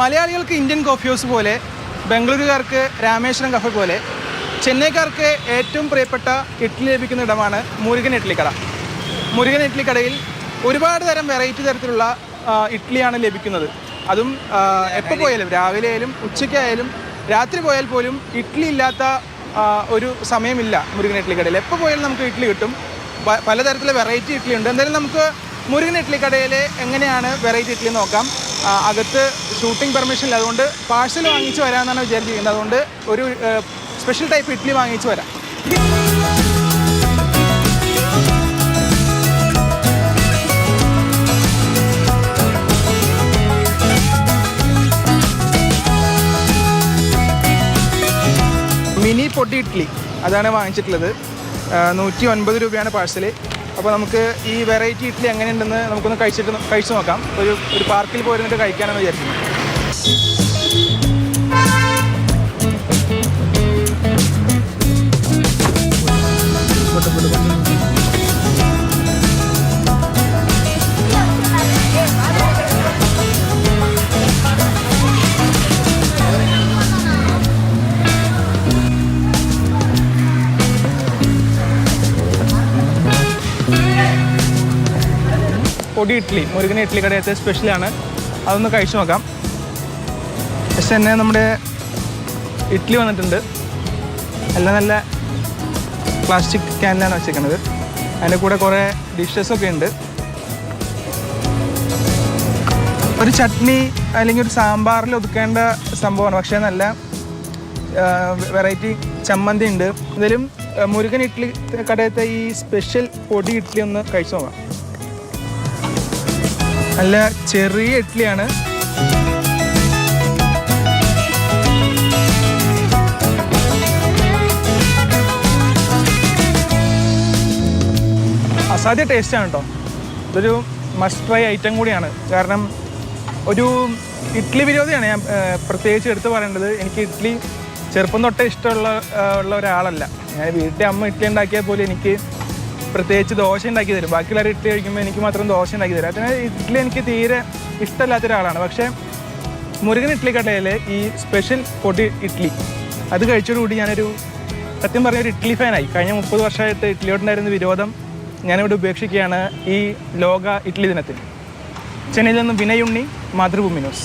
മലയാളികൾക്ക് Indian coffee house പോലെ ബംഗളൂരുകാർക്ക് രാമേശ്വരം കഫ പോലെ ചെന്നൈക്കാർക്ക് ഏറ്റവും പ്രിയപ്പെട്ട ഇഡ്ഡലി ലഭിക്കുന്ന ഇടമാണ് മുരുകൻ ഇഡ്ഡലിക്കട മുരുകൻ ഇഡ്ഡലിക്കടയിൽ ഒരുപാട് തരം വെറൈറ്റി തരത്തിലുള്ള ഇഡ്ഡലിയാണ് ലഭിക്കുന്നത്. അതും എപ്പോൾ പോയാലും രാവിലെ ആയാലും ഉച്ചയ്ക്കായാലും രാത്രി പോയാൽ പോലും ഇഡ്ഡലി ഇല്ലാത്ത ഒരു സമയമില്ല മുരുകൻ ഇഡ്ഡലിക്കടയിൽ എപ്പോൾ പോയാലും നമുക്ക് ഇഡ്ഡലി കിട്ടും. പലതരത്തിലെ വെറൈറ്റി ഇഡ്ഡലി ഉണ്ട്. എന്തായാലും നമുക്ക് മുരുകൻ ഇഡ്ഡലി കടയിൽ എങ്ങനെയാണ് വെറൈറ്റി ഇഡ്ഡലി നോക്കാം. അകത്ത് ഷൂട്ടിംഗ് പെർമിഷൻ ഇല്ല. അതുകൊണ്ട് പാഴ്സൽ വാങ്ങിച്ച് വരാമെന്നാണ് വിചാരിച്ചിരിക്കുന്നത് അതുകൊണ്ട് ഒരു സ്പെഷ്യൽ ടൈപ്പ് ഇഡ്ഡലി വാങ്ങിച്ച് വരാം. മിനി പൊടി ഇഡ്ഡലി അതാണ് വാങ്ങിച്ചിട്ടുള്ളത്. നൂറ്റി ഒൻപത് രൂപയാണ് പാഴ്സൽ അപ്പോൾ നമുക്ക് ഈ വെറൈറ്റി ഇഡ്ഡലി എങ്ങനെയുണ്ടെന്ന് നമുക്കൊന്ന് കഴിച്ചിട്ട് കഴിച്ചു നോക്കാം. ഒരു ഒരു പാർക്കിൽ പോയിരുന്നിട്ട് കഴിക്കാനാണ് വിചാരിക്കുന്നത്. പൊടി ഇഡ്ഡലി മുരുകൻ ഇഡ്ഡലി കടയത്തെ സ്പെഷ്യലാണ് അതൊന്ന് കഴിച്ചു നോക്കാം. പക്ഷെ തന്നെ നമ്മുടെ ഇഡ്ഡലി വന്നിട്ടുണ്ട്. നല്ല നല്ല പ്ലാസ്റ്റിക് ക്യാനിലാണ് വെച്ചിരിക്കുന്നത് അതിന്റെ കൂടെ കുറേ ഡിഷസ് ഒക്കെ ഉണ്ട്. ഒരു ചട്നി അല്ലെങ്കിൽ ഒരു സാമ്പാറിൽ ഒതുക്കേണ്ട സംഭവമാണ്. പക്ഷേ നല്ല വെറൈറ്റി ചമ്മന്തി ഉണ്ട്. ഇതിലും മുരുകൻ ഇഡ്ഡലി കടയത്തെ ഈ സ്പെഷ്യൽ പൊടി ഇഡ്ഡലി ഒന്ന് കഴിച്ചു നോക്കാം. നല്ല ചെറിയ ഇഡ്ഡലിയാണ്. അസാധ്യ ടേസ്റ്റാണ് കേട്ടോ ഇതൊരു മസ്റ്റ് ട്രൈ ഐറ്റം കൂടിയാണ്. കാരണം ഒരു ഇഡ്ഡലി വിരോധിയാണ് ഞാൻ പ്രത്യേകിച്ച് എടുത്തു പറയേണ്ടത്. എനിക്ക് ഇഡ്ഡലി ചെറുപ്പം തൊട്ടേ ഇഷ്ടമുള്ള ഉള്ള ഒരാളല്ല. ഞാൻ വീട്ടിലെ അമ്മ ഇഡ്ഡലി ഉണ്ടാക്കിയാൽ പോലും എനിക്ക് പ്രത്യേകിച്ച് ദോശ ഉണ്ടാക്കി തരും. ബാക്കിയുള്ളവർ ഇഡ്ഡലി കഴിക്കുമ്പോൾ എനിക്ക് മാത്രം ദോശ ഉണ്ടാക്കി തരും. അതിന് ഇഡ്ഡലി എനിക്ക് തീരെ ഇഷ്ടമല്ലാത്ത ഒരാളാണ്. പക്ഷേ മുരുകൻ ഇഡ്ഡലി കടയിൽ ഈ സ്പെഷ്യൽ പൊടി ഇഡ്ഡലി അത് കഴിച്ചതോടുകൂടി ഞാനൊരു സത്യം പറഞ്ഞ ഒരു ഇഡ്ഡലി ഫാനായി കഴിഞ്ഞ മുപ്പത് വർഷമായിട്ട് ഇഡ്ഡലിയോടുണ്ടായിരുന്ന വിരോധം ഞാനിവിടെ ഉപേക്ഷിക്കുകയാണ് ഈ ലോക ഇഡ്ഡലി ദിനത്തിൽ. ചെന്നൈയിൽ നിന്നും വിനയുണ്ണി മാതൃഭൂമി ന്യൂസ്.